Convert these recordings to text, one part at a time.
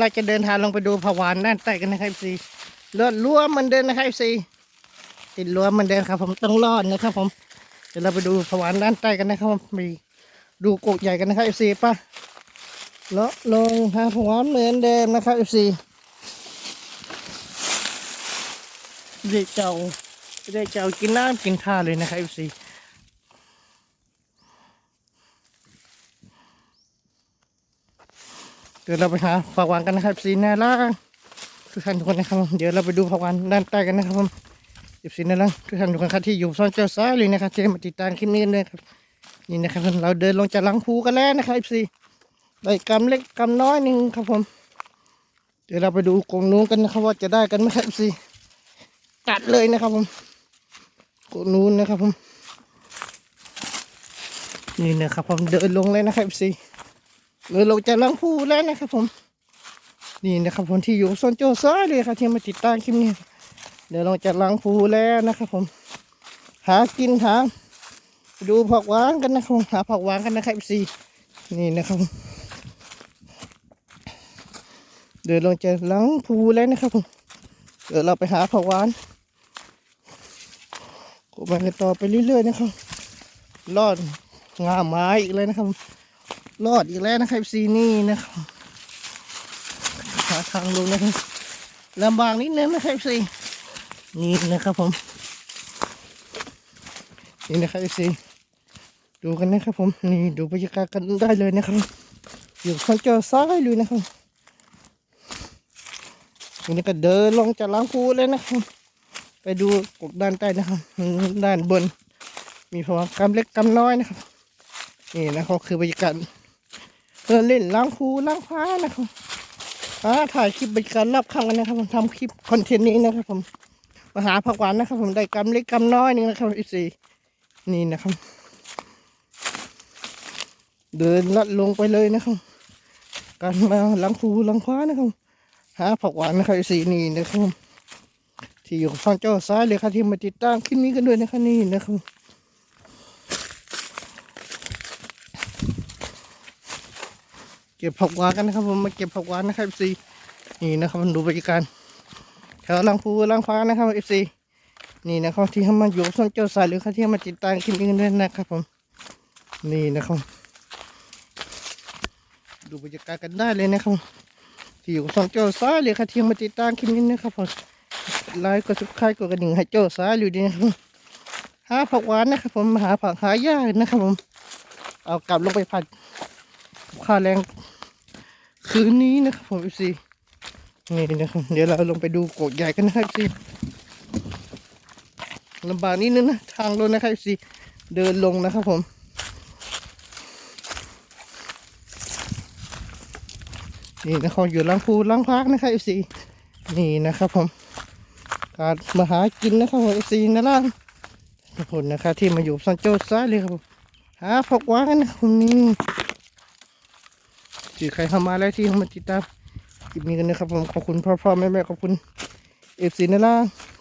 เราจะเดินทางลงไปดูผวานด้านใต้กันนะครับซีเลือดรั้วมันเดินนะครับซีติดรั้วมันเดินครับ ผมต้องรอดนะครับ ผมเดี๋ยวเราไปดูผวานด้านใต้กันนะครับมมีดูกกใหญ่กันนะครับซีป่ะเลาะลงหาผวานเหมือนเดิมนะครับซีเด็กเจ้าเด็กเจ้ากินน้ำกินท่าเลยนะครับซี เดี๋ยวเราไปหาผักหวานกันนะครับสีน่ารักทุกท่านทุกคนนะครับเดี๋ยวเราไปดูผักหวานด้านใต้กันนะครับผมสิบสีน่ารักทุกท่านทุกคนครับที่อยู่ซ่อนเจ้าซ้ายเลยนะครับที่มาติดตามคลิปนี้เลยครับนี่นะครับเราเดินลงจากหลังภูกันแล้วนะครับสีได้กำเล็กกำน้อยหนึ่งครับผม เดี๋ยวเราไปดูกรงนู้นกันนะครับว่าจะได้กันไหมครับสีตัดเลยนะครับผมกรงนู้นนะครับผมนี่นะครับผมเดินลงเลยนะครับสี เลยลงจากหลังพูแล้วนะครับผม นี่นะครับผมที่อยู่โซนโจซ้ายเลยครับที่มาติดตามคลิปนี้ เดี๋ยวลงจากหลังพูแล้วนะครับผม หากินหาดูผักหวานกันนะครับหาผักหวานกันนะครับซีนี่นะครับผมเดี๋ยวลงจากหลังพูแล้วนะครับผมเดี๋ยวเราไปหาผักหวานก็ไปกันต่อไปเรื่อยๆนะครับรอดงาไม้อีกเลยนะครับ รอดอีกแล้วนะครับซีนี่นะครับหาทางลงนะครับลำบากนิดนึงนะครับซีนี่นะครับผม นี่นะครับซีดูกันนะครับผมนี่ดูบรรยากาศกันได้เลยนะครับอยู่ข้างเจอซ้ายเลยนะครับนี่ก็เดินลงจากล้างพูเลยนะครับ ไปดูกบด้านใต้นะครับ ด้านบน มีพวกกำเล็กกำน้อยนะครับ นี่นะครับคือบรรยากาศ เดินเล่นล้างคูล้างฟ้านะครับอ่าถ่ายคลิปบรรยากาศรอบข้างกันนะครับ ผมทำคลิปคอนเทนต์นี้นะครับ ผมมาหาผักหวานนะครับ ผมได้กำเล็กกำน้อยหนึงนะครับอีสี่นี่นะครับ เดินลัดลงไปเลยนะครับ การมาล้างคูล้างฟ้านะครับหาผักหวานนะครับอีสี่นี่นะครับที่อยู่ฝั่งเจ้าซ้ายเลยครับที่มาติดตามคลิปนี้กันด้วยนะครับนี่นะครับ เก็บผักหวานกันนะครับผมมาเก็บผักหวานนะครับซีนี่นะครับดูบรรยากาศแถวลังพูลังฟ้านะครับเอฟซีนี่นะครับที่เขามาอยู่ส่วนเจ้าสายหรือเขาที่มาติดตามคลิปนี้กันด้วยนะครับผมนี่นะครับ ดูบรรยากาศกันได้เลยนะครับที่อยู่ส่วนเจ้าสายหรือเขาที่มาติดตามคลิปนี้นะครับผมไลค์กดซับสไครต์กดกระดิ่งให้เจ้าสายอยู่ดีนะครับหาผักหวานนะครับผมหาผักหายากนะครับผมเอากลับลงไปผัดค่าแรง คืนนี้นะครับผมซีนี่นะครับเดี๋ยวเราลงไปดูโกดใหญ่กันนะครับซีลำบากนิดนึงนะทางลงนะครับซีเดินลงนะครับผมนี่นะครับอยู่ลังพูลังพักนะครับซีนี่นะครับผมการมาหากินนะครับผมซีนะล่ะขอบคุณนะครับที่มาอยู่ซันโจซ้ายเลยครับผมหาผักหวานกันนะครับผ มนี่ที่ใครเข้ามาแล้วที่เข้ามาติดตามคลิปนี้กันนะครับผมขอบคุณพ่อพ่อแม่แม่ขอบคุณเอฟซีนั่นล่ะ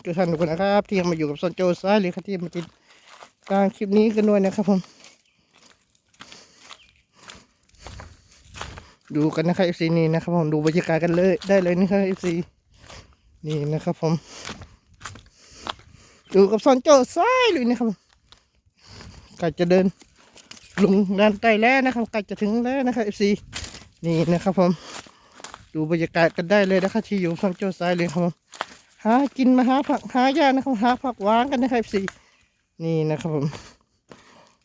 ทุกท่านทุกคนนะครับที่มาอยู่กับซอนโจซ้ายหรือที่มาติดตามคลิปนี้กันด้วยนะครับผม ดูกันนะครับเอฟซีนี่นะครับผมดูบรรยากาศกันเลยได้เลยนะครับเอฟซีนี่นะครับผมอยู่กับซอนโจซ้ายเลยนะครับกล้จะเดินลงด้านใต้แล้วนะครับกล้จะถึงแล้วนะครับเอฟซี นี่นะครับผม ดูบรรยากาศกันได้เลยนะครับที่อยู่ฝั่งเจ้าซ้ายเลยครับผมหากินมาหาผักหายานะครับหาผักหวานกันนะครับสี่นี่นะครับผม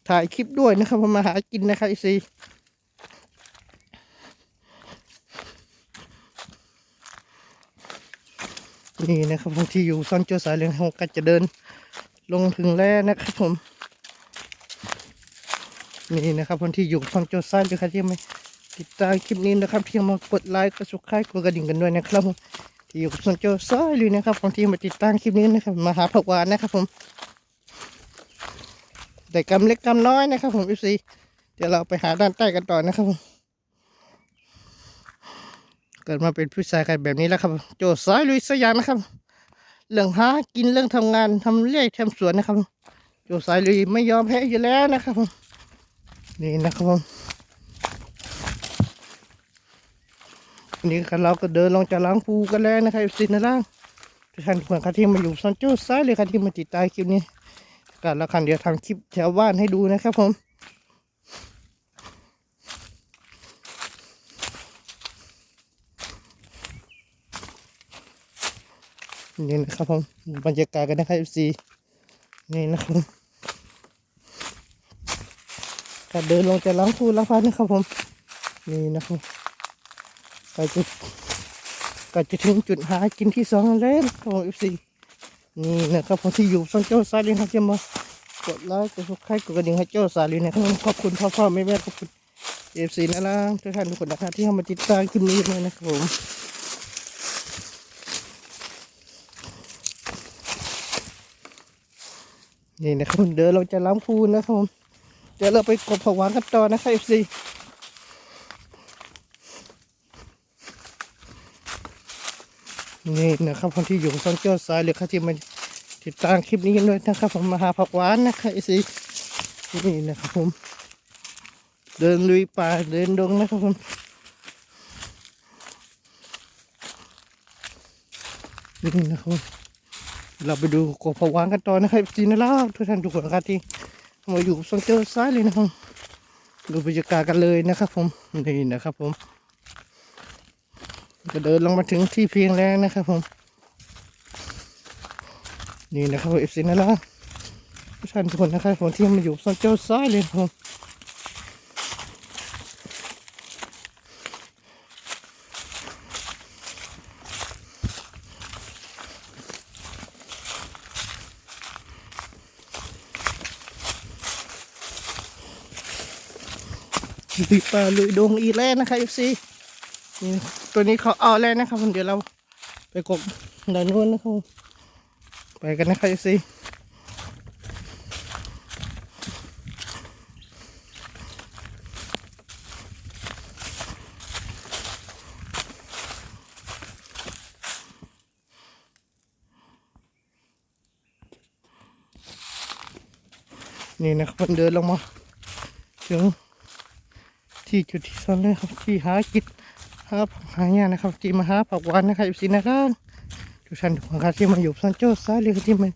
ถ่ายคลิปด้วยนะครับผมมาหากินนะครับสี่นี่นะครับผมที่อยู่ซ่อนเจ้าสายเรืองของกันจะเดิน ลงถึงแล้วนะครับผม นี่นะครับคนที่อยู่ฝั่งเจ้าซ้ายเลยครับที่ไม่ ติดตามคลิปนี้นะครับ ที่มากดไลค์กดซับสไครต์กดกระดิ่งกันด้วยนะครับผมที่อยู่กับส่วนโจซ้ายเลยนะครับผมที่มาติดตามคลิปนี้นะครับมาหาผักหวานนะครับผมแต่กำเล็กกำน้อยนะครับ ผมอีซีเดี๋ยวเราไปหาด้านใต้กันต่อนะครับผมเกิดมาเป็นผู้ชายกันแบบนี้แล้วครับ โจซ้ายลุยสยามนะครับเรื่องหากินเรื่องทำงานทำเรื่อยทำสวนนะครับ โจสายลุยไม่ยอมแพ้อยู่แล้วนะครับผมนี่นะครับผม นี่กันเราก็เดินลงจากล้างภูกันแล้วนะครับสินะล่างทุกท่านทุกคนครับที่มาอยู่ซอนโจ้ซ้ายเลยครับที่มาติดตามคลิปนี้กันแล้วคันเดียวทำคลิปแถวบ้านให้ดูนะครับผมนี่นะครับผมบรรยากาศกันนะครับสีนี่นะครับก็เดินลงจากล้างภูล้างพันนะครับผมนี่นะครับ ก็จะก็จะถึงจุดหากินที่สองแล้วของเอฟซีนี่นะครับผมที่อยู่ซองเจ้าซาลินครับที่มากดไลค์กดซับสไครต์กดกระดิ่งให้เจ้าซาลินนะครับขอบคุณพ่อพ่อแม่แม่ขอบคุณเอฟซีนะล่ะทุกท่านทุกคนนะครับที่เข้ามาติดตามคลิปนี้เลยนะครับผมนี่นะครับเดินเราจะล้ำพูนนะครับผมเดี๋ยวเราไปกบผักหวานกันต่อนะครับเอฟซี นี่นะครับคนที่อยู่ซองเจ้าซ้ายหรือครับที่มาติดตามคลิปนี้กันด้วยนะครับ ผมมาหาผักหวานนะครับไอซีนี่นะครับผม เดินลุยป่าเดินดงนะครับผมนี่นะครับผมเราไปดูกบผักหวานกันต่อนะครับจีนล่าทุกท่านทุกคนนะครับที่มาอยู่ซองเจ้าซ้ายเลยนะครับดูบรรยากาศกันเลยนะครับผมนี่นะครับผม ก็เดินลงมาถึงที่เพียงแล้วนะครับผม นี่นะครับเอฟซีนั่นละทุกท่านทุกคนนะครับผมที่มาอยู่ซอนเจ้าซ้ายเลยผมลุยป่าลุยดงอีแล้วนะครับเอฟซี นี่ตัวนี้เขาเอาแล้วนะครับผมเดี๋ยวเราไปกบด้านนู้นนะครับไปกันนะครับสินี่นะครับผมเดินลงมาถึงที่จุดที่สองเลยครับที่หากิน ครับหางานนะครับที่มาหาผักหวานนะครับสินะครับทุกท่านทุกคนครับที่มาอยู่ซันโจ้ซาเลยครับที่มา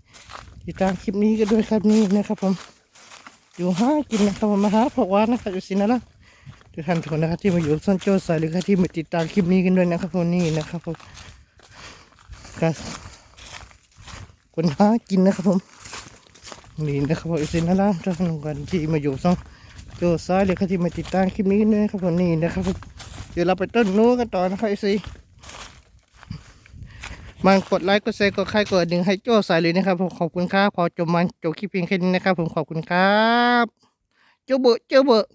ติดตามคลิปนี้กันด้วยครับนี่นะครับ ผม อยู่หากินนะครับผมมาหาผักหวานนะครับสินะละทุกท่านทุกคนนะครับที่มาอยู่ซันโจ้ซาเลยครับที่มาติดตามคลิปนี้กันด้วยนะครับผมนี่นะครับผมครับคนหากินนะครับผมนี่นะครับผมสินะละทุกท่านทุกคนที่มาอยู่ซันโจ้ซาเลยครับที่มาติดตามคลิปนี้กันด้วยนะครับผมนี่นะครับผม เดี๋ยวเราไปต้นนู้นกันต่อนะครับสิมันกดไลค์กดแชร์กดใครกดหนึ่งให้โจ้ใส่เลยนะครับผมขอบคุณครับพอจบมันจบคลิปเพียงแค่นี้นะครับผมขอบคุณครับ เจ้าเบอร์เจ้าเบอร์